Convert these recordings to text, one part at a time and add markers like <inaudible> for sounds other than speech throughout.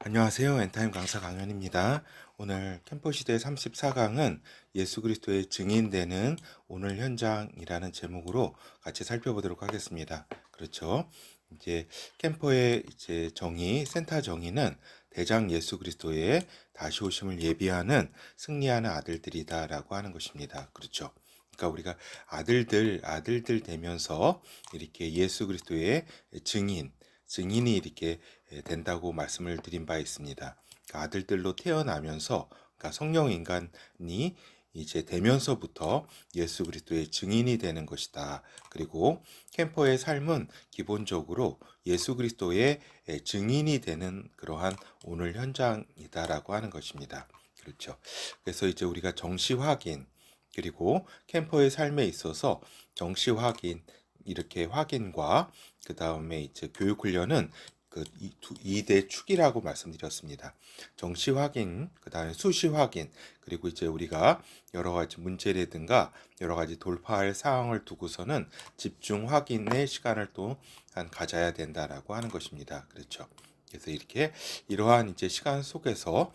안녕하세요. 엔타임 강사 강현입니다. 오늘 캠퍼 시대 34강은 예수 그리스도의 증인되는 오늘 현장이라는 제목으로 같이 살펴보도록 하겠습니다. 그렇죠. 이제 캠퍼의 이제 정의, 센터 정의는 대장 예수 그리스도의 다시 오심을 예비하는 승리하는 아들들이다라고 하는 것입니다. 그렇죠. 그러니까 우리가 아들들, 아들들 되면서 이렇게 예수 그리스도의 증인, 증인이 이렇게 된다고 말씀을 드린 바 있습니다. 그러니까 아들들로 태어나면서 그러니까 성령 인간이 이제 되면서부터 예수 그리스도의 증인이 되는 것이다. 그리고 캠퍼의 삶은 기본적으로 예수 그리스도의 증인이 되는 그러한 오늘 현장이다라고 하는 것입니다. 그렇죠. 그래서 이제 우리가 정시 확인 그리고 캠퍼의 삶에 있어서 정시 확인 이렇게 확인과 그 다음에 이제 교육 훈련은 그 2대 축이라고 말씀드렸습니다. 정시 확인, 그 다음에 수시 확인, 그리고 이제 우리가 여러 가지 문제라든가 여러 가지 돌파할 상황을 두고서는 집중 확인의 시간을 또 한 가져야 된다라고 하는 것입니다. 그렇죠. 그래서 이렇게 이러한 이제 시간 속에서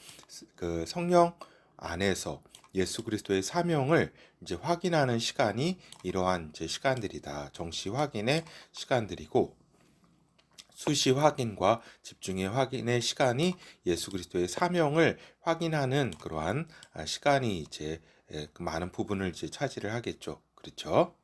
그 성령 안에서 예수 그리스도의 사명을 이제 확인하는 시간이 이러한 이제 시간들이다. 정시 확인의 시간들이고 수시 확인과 집중의 확인의 시간이 예수 그리스도의 사명을 확인하는 그러한 아, 시간이 이제 그 많은 부분을 이제 차지를 하겠죠. 그렇죠?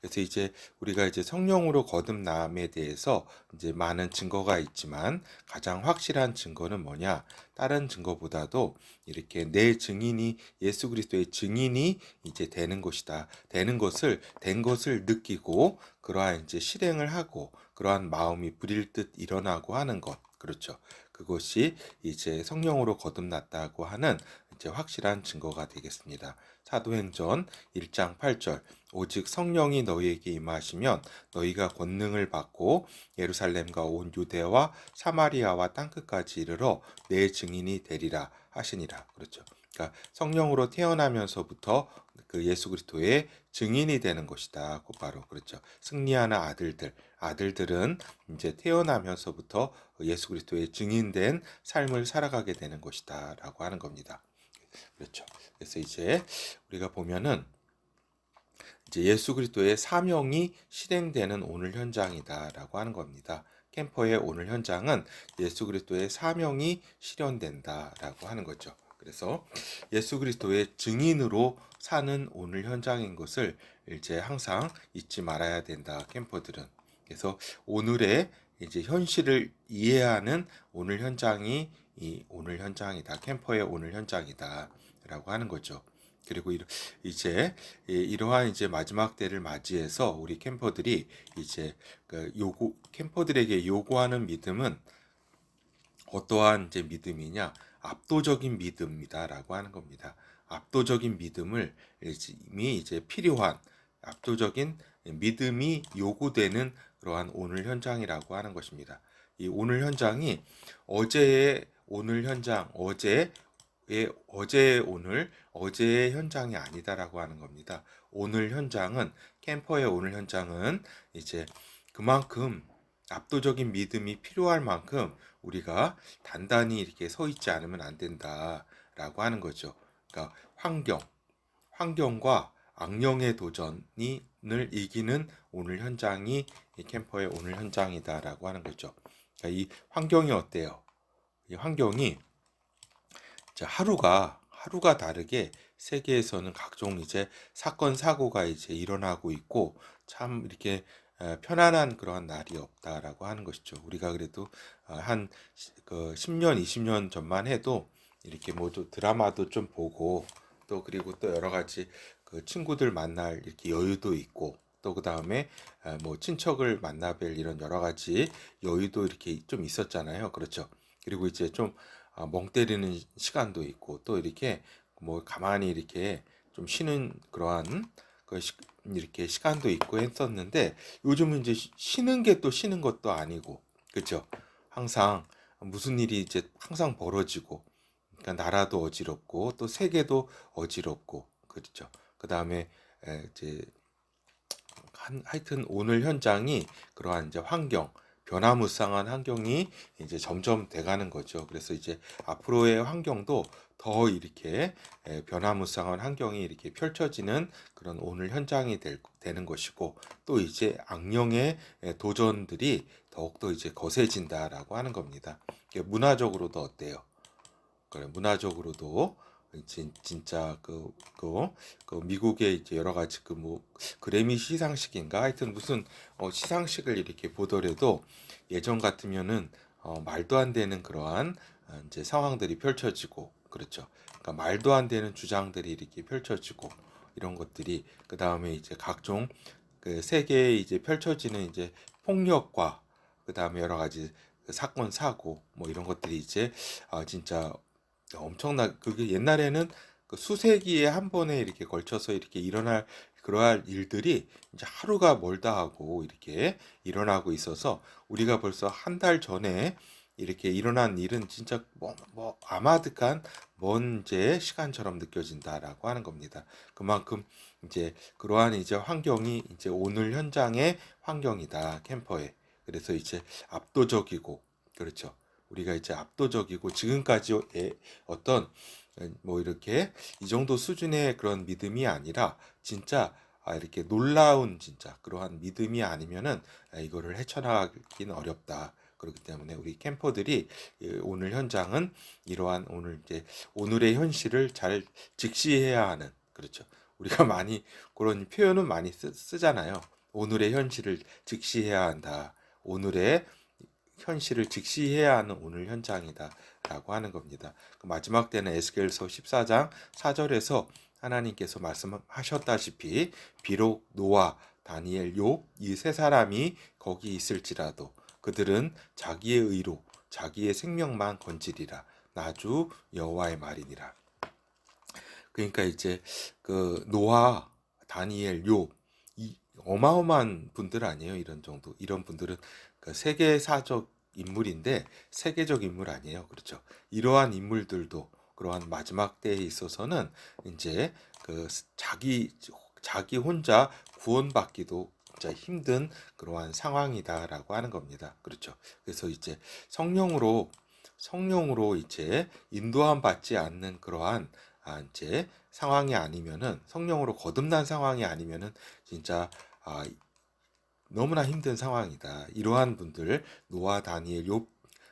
그래서 이제 우리가 이제 성령으로 거듭남에 대해서 이제 많은 증거가 있지만 가장 확실한 증거는 뭐냐? 다른 증거보다도 이렇게 내 증인이 예수 그리스도의 증인이 이제 되는 것이다. 되는 것을 된 것을 느끼고 그러한 이제 실행을 하고 그러한 마음이 부릴 듯 일어나고 하는 것. 그렇죠. 그것이 이제 성령으로 거듭났다고 하는 이제 확실한 증거가 되겠습니다. 사도행전 1장 8절 오직 성령이 너희에게 임하시면 너희가 권능을 받고 예루살렘과 온 유대와 사마리아와 땅 끝까지 이르러 내 증인이 되리라 하시니라. 그렇죠. 그러니까 성령으로 태어나면서부터 그 예수 그리스도의 증인이 되는 것이다. 곧바로 그렇죠. 승리하는 아들들, 아들들은 이제 태어나면서부터 예수 그리스도의 증인된 삶을 살아가게 되는 것이다라고 하는 겁니다. 그렇죠. 그래서 이제 우리가 보면은 이제 예수 그리스도의 사명이 실행되는 오늘 현장이다라고 하는 겁니다. 캠퍼의 오늘 현장은 예수 그리스도의 사명이 실현된다라고 하는 거죠. 그래서 예수 그리스도의 증인으로 사는 오늘 현장인 것을 이제 항상 잊지 말아야 된다. 캠퍼들은. 그래서 오늘의 이제 현실을 이해하는 오늘 현장이 이 오늘 현장이다. 캠퍼의 오늘 현장이다라고 하는 거죠. 그리고 이제 이러한 이제 마지막 때를 맞이해서 우리 캠퍼들이 이제 그 요구 캠퍼들에게 요구하는 믿음은 어떠한 이제 믿음이냐? 압도적인 믿음이다라고 하는 겁니다. 압도적인 믿음을 이미 이제 필요한 압도적인 믿음이 요구되는 그러한 오늘 현장이라고 하는 것입니다. 이 오늘 현장이 어제의 오늘 현장, 어제의 어제의 오늘, 어제의 현장이 아니다라고 하는 겁니다. 오늘 현장은 캠퍼의 오늘 현장은 이제 그만큼 압도적인 믿음이 필요할 만큼 우리가 단단히 이렇게 서 있지 않으면 안 된다라고 하는 거죠. 그러니까 환경, 환경과 악령의 도전을 이기는 오늘 현장이 이 캠퍼의 오늘 현장이다라고 하는 거죠. 그러니까 이 환경이 어때요? 이 환경이 하루가 하루가 다르게 세계에서는 각종 이제 사건 사고가 이제 일어나고 있고 참 이렇게 편안한 그러한 날이 없다라고 하는 것이죠. 우리가 그래도 어, 한그 10년, 20년 전만 해도 이렇게 뭐 드라마도 좀 보고 또 그리고 또 여러 가지 그 친구들 만날 이렇게 여유도 있고 또 그 다음에 뭐 친척을 만나뵐 이런 여러 가지 여유도 이렇게 좀 있었잖아요. 그렇죠. 그리고 이제 좀멍 아, 때리는 시간도 있고 또 이렇게 뭐 가만히 이렇게 좀 쉬는 그러한 그 시, 이렇게 시간도 있고 했었는데 요즘은 이제 쉬는 게 또 쉬는 것도 아니고 그렇죠. 항상 무슨 일이 이제 항상 벌어지고 그러니까 나라도 어지럽고 또 세계도 어지럽고 그렇죠. 그 다음에 이제 한, 하여튼 오늘 현장이 그러한 이제 환경 변화무쌍한 환경이 이제 점점 돼가는 거죠. 그래서 이제 앞으로의 환경도 더 이렇게 에, 변화무쌍한 환경이 이렇게 펼쳐지는 그런 오늘 현장이 될, 되는 것이고 또 이제 악령의 에, 도전들이 더욱더 이제 거세진다라고 하는 겁니다. 문화적으로도 어때요? 그래 문화적으로도 진, 진짜 그, 그, 그 미국의 이제 여러 가지 그 뭐 그래미 시상식인가 하여튼 무슨 어, 시상식을 이렇게 보더라도 예전 같으면은 어, 말도 안 되는 그러한 어, 이제 상황들이 펼쳐지고 그렇죠. 그러니까 말도 안 되는 주장들이 이렇게 펼쳐지고 이런 것들이 그 다음에 이제 각종 그 세계에 이제 펼쳐지는 이제 폭력과 그 다음에 여러 가지 그 사건 사고 뭐 이런 것들이 이제 아 진짜 엄청나 그게 옛날에는 그 수세기에 한 번에 이렇게 걸쳐서 이렇게 일어날 그러할 일들이 이제 하루가 멀다 하고 이렇게 일어나고 있어서 우리가 벌써 한 달 전에 이렇게 일어난 일은 진짜 뭐, 뭐 아마득한 먼 이제 시간처럼 느껴진다라고 하는 겁니다. 그만큼 이제 그러한 이제 환경이 이제 오늘 현장의 환경이다 캠퍼에 그래서 이제 압도적이고 그렇죠. 우리가 이제 압도적이고 지금까지의 어떤 뭐 이렇게 이 정도 수준의 그런 믿음이 아니라 진짜 아 이렇게 놀라운 진짜 그러한 믿음이 아니면은 아, 이거를 헤쳐나가기는 어렵다. 그렇기 때문에 우리 캠퍼들이 이 오늘 현장은 이러한 오늘 이제 오늘의 현실을 잘 직시해야 하는 그렇죠. 우리가 <laughs> 많이 그런 표현은 많이 쓰, 쓰잖아요. 오늘의 현실을 직시해야 한다. 오늘의 현실을 직시해야 하는 오늘 현장이다 라고 하는 겁니다. 그 마지막 때는 에스겔서 14장 4절에서 하나님께서 말씀하셨다시피 비록 노아, 다니엘, 욥 이 세 사람이 거기 있을지라도 그들은 자기의 의로 자기의 생명만 건지리라 나주 여호와의 말이니라. 그러니까 이제 그 노아, 다니엘, 욥 이 어마어마한 분들 아니에요 이런 정도 이런 분들은 그 세계사적 인물인데 세계적 인물 아니에요. 그렇죠? 이러한 인물들도 그러한 마지막 때에 있어서는 이제 그 자기 자기 혼자 구원받기도 진짜 힘든 그러한 상황이다라고 하는 겁니다. 그렇죠? 그래서 이제 성령으로 성령으로 이제 인도함 받지 않는 그러한 아 이제 상황이 아니면은 성령으로 거듭난 상황이 아니면은 진짜 아 너무나 힘든 상황이다. 이러한 분들 노아 다니엘 욥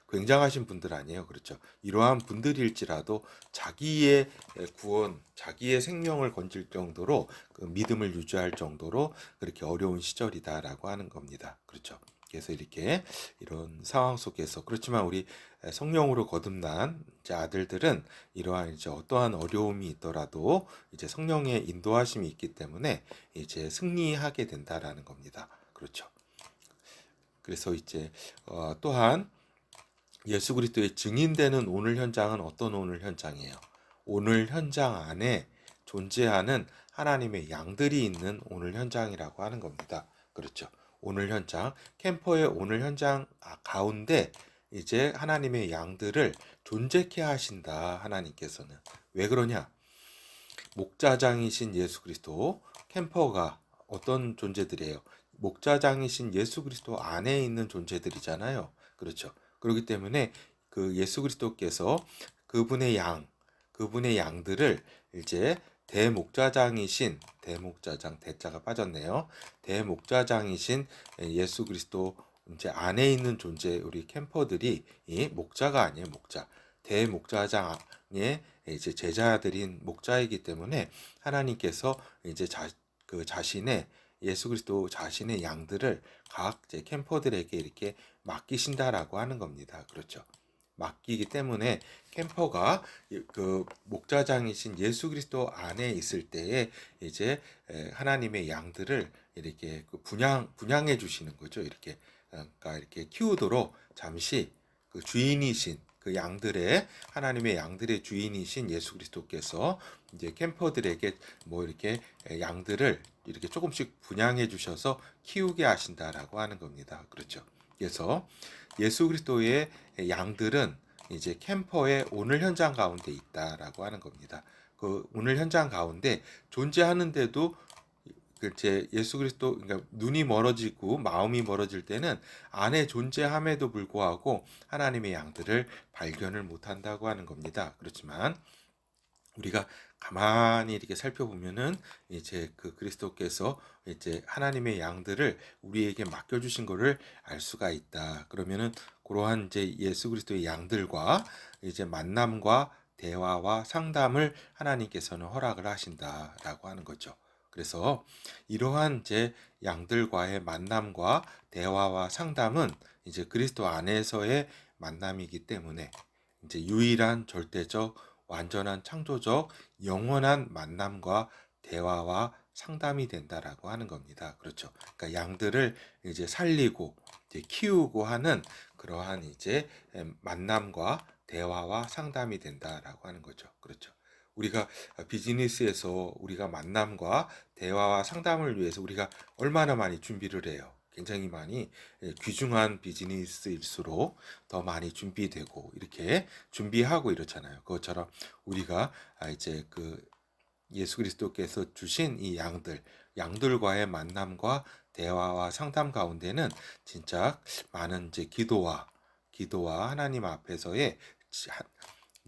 굉장하신 분들 아니에요. 그렇죠. 이러한 분들일지라도 자기의 구원, 자기의 생명을 건질 정도로 그 믿음을 유지할 정도로 그렇게 어려운 시절이다라고 하는 겁니다. 그렇죠. 그래서 이렇게 이런 상황 속에서 그렇지만 우리 성령으로 거듭난 이제 아들들은 이러한 이제 어떠한 어려움이 있더라도 이제 성령의 인도하심이 있기 때문에 이제 승리하게 된다라는 겁니다. 그렇죠. 그래서 이제 어, 또한 예수 그리스도의 증인되는 오늘 현장은 어떤 오늘 현장이에요? 오늘 현장 안에 존재하는 하나님의 양들이 있는 오늘 현장이라고 하는 겁니다. 그렇죠. 오늘 현장, 캠퍼의 오늘 현장 아, 가운데 이제 하나님의 양들을 존재케 하신다. 하나님께서는. 왜 그러냐? 목자장이신 예수 그리스도, 캠퍼가 어떤 존재들이에요? 목자장이신 예수 그리스도 안에 있는 존재들이잖아요. 그렇죠. 그렇기 때문에 그 예수 그리스도께서 그분의 양, 그분의 양들을 이제 대목자장이신 대목자장 대자가 빠졌네요. 대목자장이신 예수 그리스도 이제 안에 있는 존재 우리 캠퍼들이 이 목자가 아니에요 목자 대목자장의 이제 제자들인 목자이기 때문에 하나님께서 이제 자, 그 자신의 예수 그리스도 자신의 양들을 각 이제 캠퍼들에게 이렇게 맡기신다라고 하는 겁니다. 그렇죠. 맡기기 때문에 캠퍼가 그 목자장이신 예수 그리스도 안에 있을 때에 이제 하나님의 양들을 이렇게 그 분양 분양해 주시는 거죠. 이렇게 그러니까 이렇게 키우도록 잠시 그 주인이신 그 양들의 하나님의 양들의 주인이신 예수 그리스도께서 이제 캠퍼들에게 뭐 이렇게 양들을 이렇게 조금씩 분양해 주셔서 키우게 하신다라고 하는 겁니다. 그렇죠. 그래서 예수 그리스도의 양들은 이제 캠퍼의 오늘 현장 가운데 있다라고 하는 겁니다. 그 오늘 현장 가운데 존재하는데도 그제 예수 그리스도 그러니까 눈이 멀어지고 마음이 멀어질 때는 안에 존재함에도 불구하고 하나님의 양들을 발견을 못한다고 하는 겁니다. 그렇지만 우리가 가만히 이렇게 살펴보면은 이제 그 그리스도께서 이제 하나님의 양들을 우리에게 맡겨 주신 것을 알 수가 있다. 그러면은 그러한 이제 예수 그리스도의 양들과 이제 만남과 대화와 상담을 하나님께서는 허락을 하신다라고 하는 거죠. 그래서 이러한 이제 양들과의 만남과 대화와 상담은 이제 그리스도 안에서의 만남이기 때문에 이제 유일한 절대적 완전한 창조적 영원한 만남과 대화와 상담이 된다라고 하는 겁니다. 그렇죠. 그러니까 양들을 이제 살리고 이제 키우고 하는 그러한 이제 만남과 대화와 상담이 된다라고 하는 거죠. 그렇죠. 우리가 비즈니스에서 우리가 만남과 대화와 상담을 위해서 우리가 얼마나 많이 준비를 해요. 굉장히 많이 예, 귀중한 비즈니스일수록 더 많이 준비되고 이렇게 준비하고 이렇잖아요. 그것처럼 우리가 아, 이제 그 예수 그리스도께서 주신 이 양들, 양들과의 만남과 대화와 상담 가운데는 진짜 많은 이제 기도와 기도와 하나님 앞에서의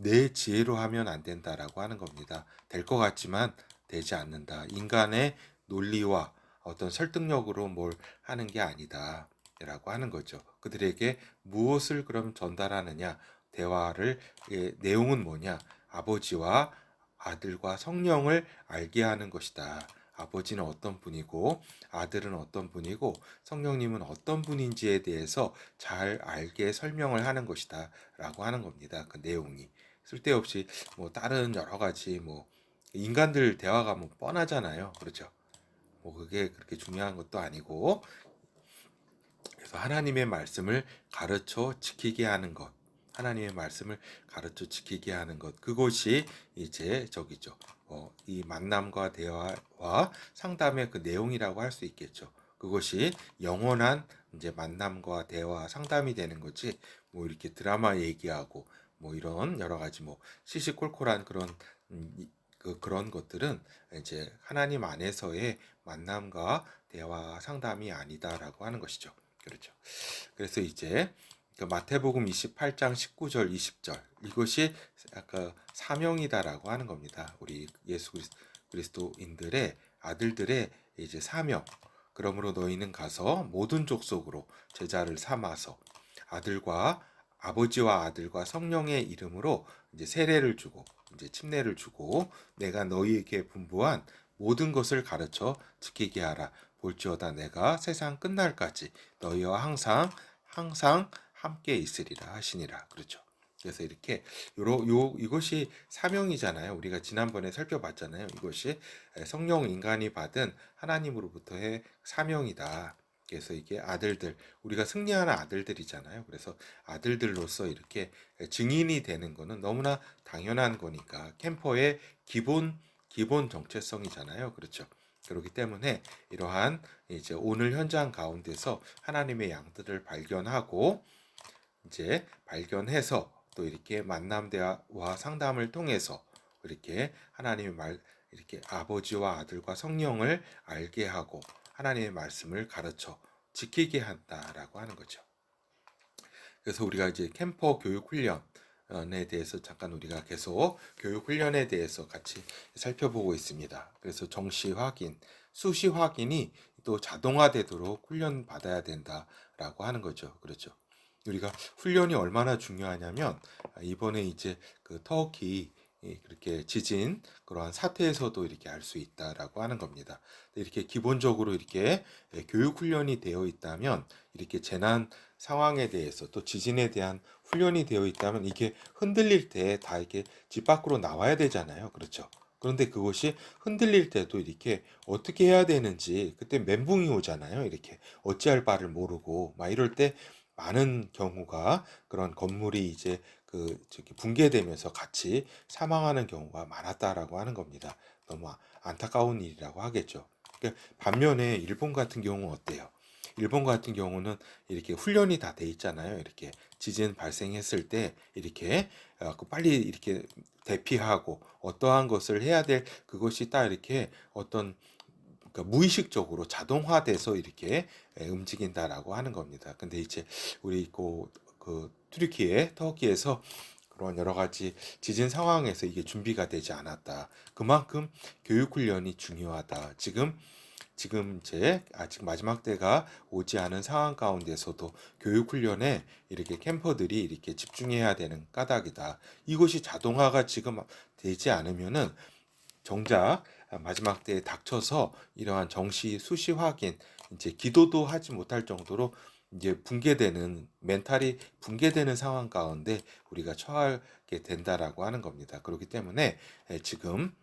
내 지혜로 하면 안 된다라고 하는 겁니다. 될 것 같지만 되지 않는다. 인간의 논리와 어떤 설득력으로 뭘 하는 게 아니다. 라고 하는 거죠. 그들에게 무엇을 그럼 전달하느냐? 대화를 예, 내용은 뭐냐? 아버지와 아들과 성령을 알게 하는 것이다. 아버지는 어떤 분이고 아들은 어떤 분이고 성령님은 어떤 분인지에 대해서 잘 알게 설명을 하는 것이다 라고 하는 겁니다. 그 내용이 쓸데없이 뭐 다른 여러 가지 뭐 인간들 대화가 뭐 뻔하잖아요. 그렇죠. 뭐 그게 그렇게 중요한 것도 아니고 그래서 하나님의 말씀을 가르쳐 지키게 하는 것 하나님의 말씀을 가르쳐 지키게 하는 것 그것이 이제 저기죠 어, 이 만남과 대화와 상담의 그 내용이라고 할 수 있겠죠 그것이 영원한 이제 만남과 대화 상담이 되는 거지 뭐 이렇게 드라마 얘기하고 뭐 이런 여러 가지 뭐 시시콜콜한 그런 음, 그 그런 것들은 이제 하나님 안에서의 만남과 대화 상담이 아니다라고 하는 것이죠. 그렇죠. 그래서 이제 그 마태복음 28장 19절 20절 이것이 아까 사명이다라고 하는 겁니다. 우리 예수 그리스도인들의 아들들의 이제 사명. 그러므로 너희는 가서 모든 족속으로 제자를 삼아서 아들과 아버지와 아들과 성령의 이름으로 이제 세례를 주고 이제 침례를 주고 내가 너희에게 분부한 모든 것을 가르쳐 지키게 하라. 볼지어다 내가 세상 끝날까지 너희와 항상 항상 함께 있으리라 하시니라. 그렇죠. 그래서 이렇게 요로 요 이것이 사명이잖아요. 우리가 지난번에 살펴봤잖아요. 이것이 성령 인간이 받은 하나님으로부터의 사명이다. 그래서 이게 아들들 우리가 승리하는 아들들이잖아요. 그래서 아들들로서 이렇게 증인이 되는 거는 너무나 당연한 거니까 캠퍼의 기본 기본 정체성이잖아요. 그렇죠. 그렇기 때문에 이러한 이제 오늘 현장 가운데서 하나님의 양들을 발견하고 이제 발견해서 또 이렇게 만남 대화와 상담을 통해서 이렇게 하나님의 말 이렇게 아버지와 아들과 성령을 알게 하고 하나님의 말씀을 가르쳐 지키게 한다라고 하는 거죠. 그래서 우리가 이제 캠퍼 교육 훈련에 대해서 잠깐 우리가 계속 교육 훈련에 대해서 같이 살펴보고 있습니다. 그래서 정시 확인, 수시 확인이 또 자동화되도록 훈련 받아야 된다라고 하는 거죠. 그렇죠. 우리가 훈련이 얼마나 중요하냐면 이번에 이제 그 터키 그렇게 지진 그러한 사태에서도 이렇게 알 수 있다라고 하는 겁니다. 이렇게 기본적으로 이렇게 예, 교육 훈련이 되어 있다면 이렇게 재난 상황에 대해서 또 지진에 대한 훈련이 되어 있다면 이게 흔들릴 때 다 이렇게 집 밖으로 나와야 되잖아요. 그렇죠. 그런데 그것이 흔들릴 때도 이렇게 어떻게 해야 되는지 그때 멘붕이 오잖아요. 이렇게 어찌할 바를 모르고 막 이럴 때 많은 경우가 그런 건물이 이제 그 저기 붕괴되면서 같이 사망하는 경우가 많았다라고 하는 겁니다. 너무 안타까운 일이라고 하겠죠. 그러니까 반면에 일본 같은 경우는 어때요? 일본 같은 경우는 이렇게 훈련이 다 돼 있잖아요. 이렇게 지진 발생했을 때 이렇게 어, 그 빨리 이렇게 대피하고 어떠한 것을 해야 될 그것이 딱 이렇게 어떤 그러니까 무의식적으로 자동화돼서 이렇게 에, 움직인다라고 하는 겁니다. 근데 이제 우리 그, 그 투르키에 터키에서 그런 여러 가지 지진 상황에서 이게 준비가 되지 않았다. 그만큼 교육 훈련이 중요하다. 지금 지금 이제 아직 마지막 때가 오지 않은 상황 가운데서도 교육 훈련에 이렇게 캠퍼들이 이렇게 집중해야 되는 까닭이다. 이것이 자동화가 지금 되지 않으면은 정작 마지막 때에 닥쳐서 이러한 정시 수시 확인 이제 기도도 하지 못할 정도로 이제 붕괴되는 멘탈이 붕괴되는 상황 가운데 우리가 처하게 된다라고 하는 겁니다. 그렇기 때문에 에, 지금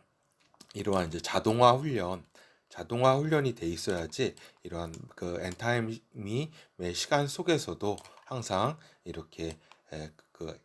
이러한 이제 자동화 훈련 자동화 훈련이 돼 있어야지 이러한 그 엔타임이 매 시간 속에서도 항상 이렇게 에, 그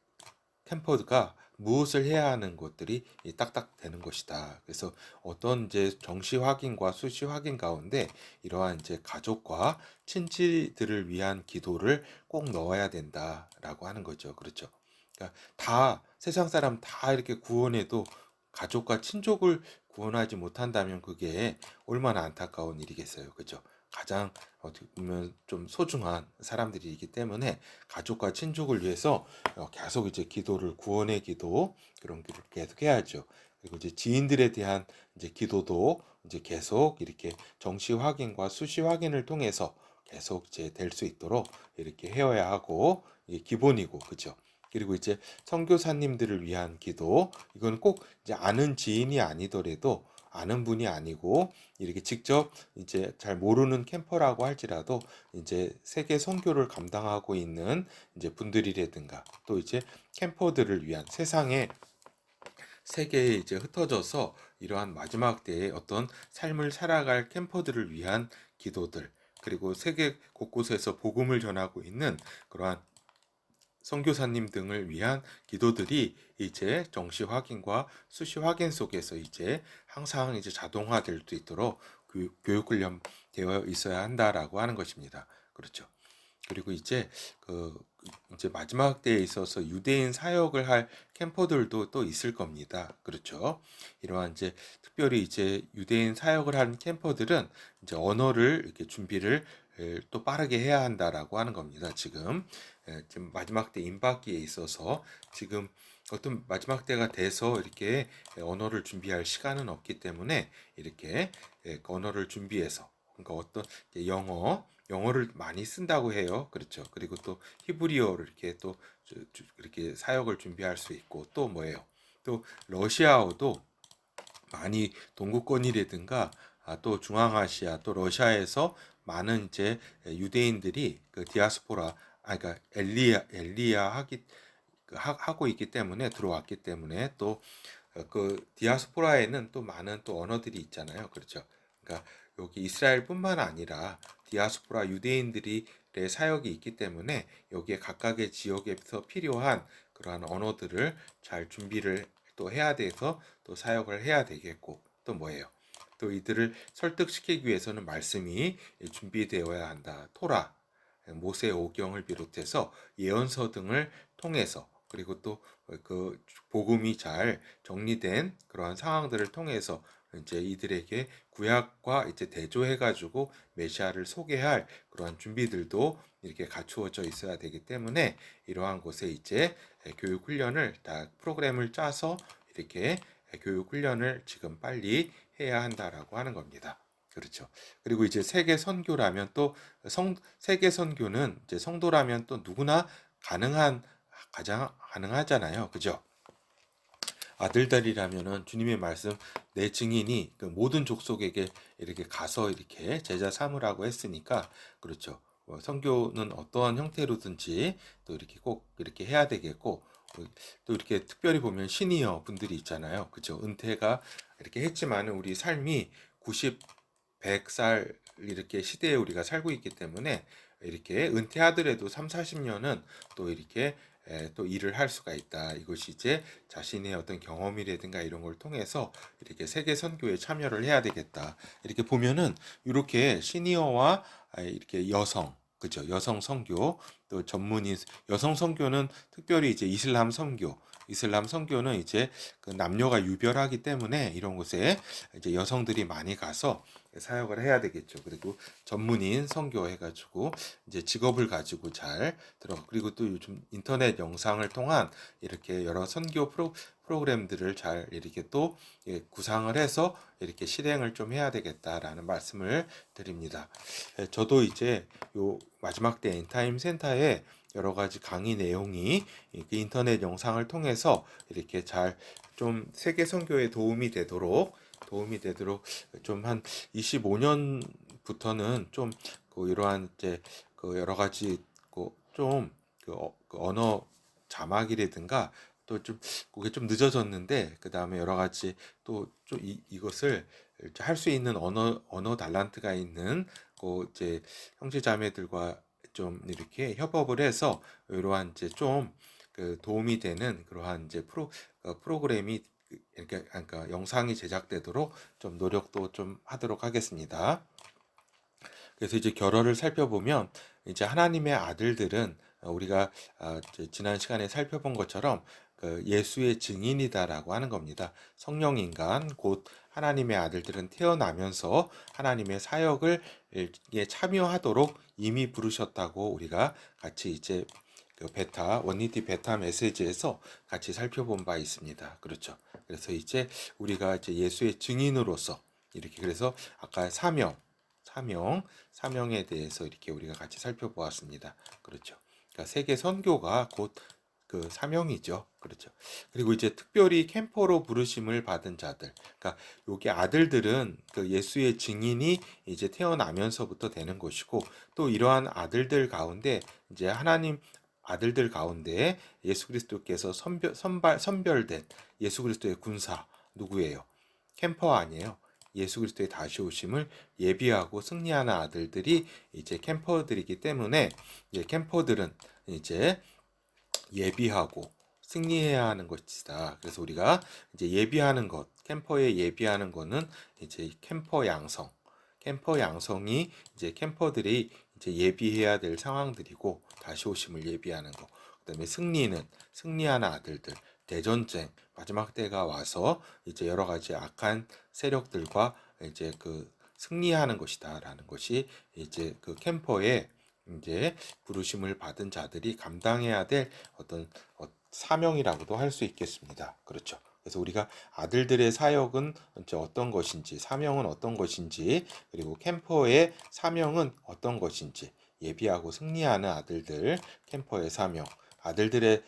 캠퍼가 무엇을 해야 하는 것들이 이 딱딱 되는 것이다. 그래서 어떤 이제 정시 확인과 수시 확인 가운데 이러한 이제 가족과 친지들을 위한 기도를 꼭 넣어야 된다라고 하는 거죠. 그렇죠. 그러니까 다 세상 사람 다 이렇게 구원해도 가족과 친족을 구원하지 못한다면 그게 얼마나 안타까운 일이겠어요. 그죠? 가장 어떻게 보면 좀 소중한 사람들이기 때문에 가족과 친족을 위해서 어, 계속 이제 기도를 구원의 기도 그런 기도를 계속 해야죠. 그리고 이제 지인들에 대한 이제 기도도 이제 계속 이렇게 정시 확인과 수시 확인을 통해서 계속 이제 될 수 있도록 이렇게 해야 하고 이게 기본이고 그죠. 그리고 이제 선교사님들을 위한 기도 이건 꼭 이제 아는 지인이 아니더라도 아는 분이 아니고 이렇게 직접 이제 잘 모르는 캠퍼라고 할지라도 이제 세계 선교를 감당하고 있는 이제 분들이라든가 또 이제 캠퍼들을 위한 세상에 세계에 이제 흩어져서 이러한 마지막 때에 어떤 삶을 살아갈 캠퍼들을 위한 기도들 그리고 세계 곳곳에서 복음을 전하고 있는 그러한 선교사님 등을 위한 기도들이 이제 정시 확인과 수시 확인 속에서 이제 항상 이제 자동화될 수 있도록 교육, 교육 훈련 되어 있어야 한다라고 하는 것입니다. 그렇죠. 그리고 이제 그 이제 마지막 때에 있어서 유대인 사역을 할 캠퍼들도 또 있을 겁니다. 그렇죠. 이러한 이제 특별히 이제 유대인 사역을 하는 캠퍼들은 이제 언어를 이렇게 준비를 에, 또 빠르게 해야 한다라고 하는 겁니다. 지금 에, 지금 마지막 때 임박기에 있어서 지금 어떤 마지막 때가 돼서 이렇게 언어를 준비할 시간은 없기 때문에 이렇게 에, 그 언어를 준비해서 그러니까 어떤 영어 영어를 많이 쓴다고 해요. 그렇죠. 그리고 또 히브리어를 이렇게 또 이렇게 사역을 준비할 수 있고 또 뭐예요? 또 러시아어도 많이 동구권이라든가 아, 또 중앙아시아 또 러시아에서 많은 이제 유대인들이 그 디아스포라 아 그러니까 엘리야 엘리야 그 하- 하고 있기 때문에 들어왔기 때문에 또 그 디아스포라에는 또 많은 또 언어들이 있잖아요. 그렇죠. 그러니까 여기 이스라엘뿐만 아니라 디아스포라 유대인들이 의 사역이 있기 때문에 여기에 각각의 지역에서 필요한 그러한 언어들을 잘 준비를 또 해야 돼서 또 사역을 해야 되겠고 또 뭐예요? 또 이들을 설득시키기 위해서는 말씀이 준비되어야 한다. 토라, 모세 오경을 비롯해서 예언서 등을 통해서 그리고 또 그 복음이 잘 정리된 그러한 상황들을 통해서 이제 이들에게 구약과 이제 대조해 가지고 메시아를 소개할 그러한 준비들도 이렇게 갖추어져 있어야 되기 때문에 이러한 곳에 이제 교육 훈련을 다 프로그램을 짜서 이렇게 교육 훈련을 지금 빨리 해야 한다라고 하는 겁니다. 그렇죠. 그리고 이제 세계 선교라면 또 성, 세계 선교는 이제 성도라면 또 누구나 가능한 가장 가능하잖아요. 그죠? 아들들이라면은 주님의 말씀 내 증인이 그 모든 족속에게 이렇게 가서 이렇게 제자 삼으라고 했으니까 그렇죠. 뭐 선교는 어떠한 형태로든지 또 이렇게 꼭 이렇게 해야 되겠고 어, 또 이렇게 특별히 보면 시니어 분들이 있잖아요. 그죠? 은퇴가 이렇게 했지만 우리 삶이 90, 100살 이렇게 시대에 우리가 살고 있기 때문에 이렇게 은퇴하더라도 3, 40년은 또 이렇게 에, 또 일을 할 수가 있다. 이것이 이제 자신의 어떤 경험이라든가 이런 걸 통해서 이렇게 세계 선교에 참여를 해야 되겠다. 이렇게 보면은 이렇게 시니어와 아, 이렇게 여성 그죠? 여성 선교 또 전문인 여성 선교는 특별히 이제 이슬람 선교 이슬람 선교는 이제 그 남녀가 유별하기 때문에 이런 곳에 이제 여성들이 많이 가서 사역을 해야 되겠죠. 그리고 전문인 선교 해가지고 이제 직업을 가지고 잘 들어. 그리고 또 요즘 인터넷 영상을 통한 이렇게 여러 선교 프로, 프로그램들을 잘 이렇게 또 예, 구상을 해서 이렇게 실행을 좀 해야 되겠다라는 말씀을 드립니다. 예, 저도 이제 요 마지막 때 엔타임 센터에 여러 가지 강의 내용이 이 인터넷 영상을 통해서 이렇게 잘 좀 세계 선교에 도움이 되도록 도움이 되도록 좀 한 25년부터는 좀 그 이러한 이제 그 여러 가지 그좀그 어, 그 언어 자막이라든가 또 좀 그게 좀 늦어졌는데 그 다음에 여러 가지 또 좀 이것을 할 수 있는 언어 언어 달란트가 있는 그 이제 형제자매들과 좀 이렇게 협업을 해서 이러한 이제 좀 그 도움이 되는 그러한 이제 프로 어, 프로그램이 그러니까, 그러니까 영상이 제작되도록 좀 노력도 좀 하도록 하겠습니다. 그래서 이제 결어를 살펴보면 이제 하나님의 아들들은 우리가 아, 지난 시간에 살펴본 것처럼 그 예수의 증인이다라고 하는 겁니다. 성령 인간 곧 하나님의 아들들은 태어나면서 하나님의 사역을 에 참여하도록 이미 부르셨다고 우리가 같이 이제 그 베타 원니티 베타 메시지에서 같이 살펴본 바 있습니다. 그렇죠. 그래서 이제 우리가 이제 예수의 증인으로서 이렇게 그래서 아까 사명 사명 사명에 대해서 이렇게 우리가 같이 살펴보았습니다. 그렇죠. 그러니까 세계 선교가 곧 그 사명이죠. 그렇죠. 그리고 이제 특별히 캠퍼로 부르심을 받은 자들. 그러니까 여기 아들들은 그 예수의 증인이 이제 태어나면서부터 되는 것이고 또 이러한 아들들 가운데 이제 하나님 아들들 가운데 예수 그리스도께서 선별, 선발, 선별된 예수 그리스도의 군사 누구예요? 캠퍼 아니에요. 예수 그리스도의 다시 오심을 예비하고 승리하는 아들들이 이제 캠퍼들이기 때문에 이제 캠퍼들은 이제 예비하고 승리해야 하는 것이다. 그래서 우리가 이제 예비하는 것, 캠퍼에 예비하는 거는 이제 캠퍼 양성, 캠퍼 양성이 이제 캠퍼들이 이제 예비해야 될 상황들이고 다시 오심을 예비하는 거. 그다음에 승리는 승리하는 아들들, 대전쟁 마지막 때가 와서 이제 여러 가지 악한 세력들과 이제 그 승리하는 것이다라는 것이 이제 그 캠퍼의 이제 부르심을 받은 자들이 감당해야 될 어떤 어, 사명이라고도 할 수 있겠습니다. 그렇죠. 그래서 우리가 아들들의 사역은 이제 어떤 것인지, 사명은 어떤 것인지, 그리고 캠퍼의 사명은 어떤 것인지, 예비하고 승리하는 아들들 캠퍼의 사명, 아들들의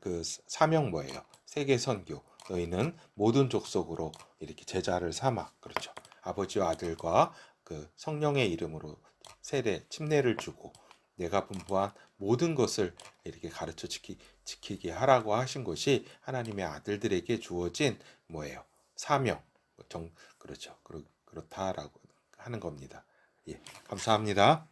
그 사명 뭐예요? 세계 선교. 너희는 모든 족속으로 이렇게 제자를 삼아. 그렇죠. 아버지와 아들과 그 성령의 이름으로 세례, 침례를 주고 내가 분부한 모든 것을 이렇게 가르쳐 지키, 지키게 하라고 하신 것이 하나님의 아들들에게 주어진 뭐예요? 사명. 정, 그렇죠. 그렇, 그렇다라고 하는 겁니다. 예, 감사합니다.